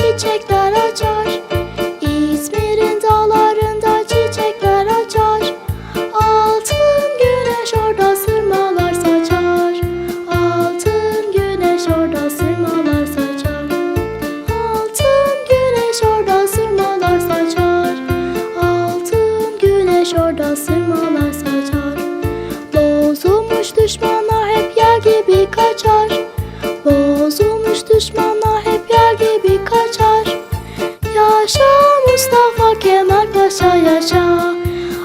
çiçekler açar. İzmir'in dağlarında çiçekler açar. Altın güneş orada sırmalar saçar. Altın güneş orada sırmalar saçar. Altın güneş orada sırmalar saçar. Altın güneş orada sırmalar saçar. Bozulmuş düşmanlar hep yer gibi kaçar. Bozulmuş düşmanlar Mustafa Kemal Paşa yaşa.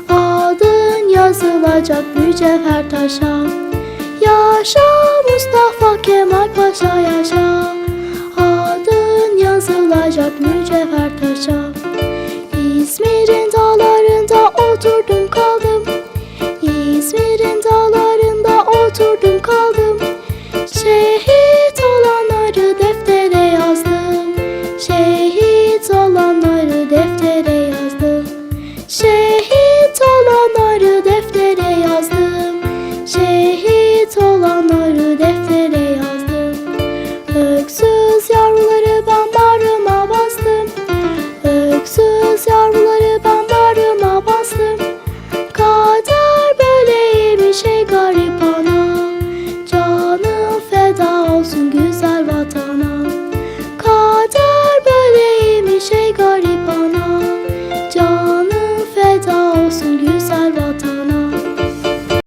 Adın yazılacak mücevher taşa. Yaşa Mustafa Kemal Paşa yaşa. Adın yazılacak mücevher taşa. İzmir'in dağlarında oturdum kaldım. İzmir'in dağlarında oturdum kaldım. some goose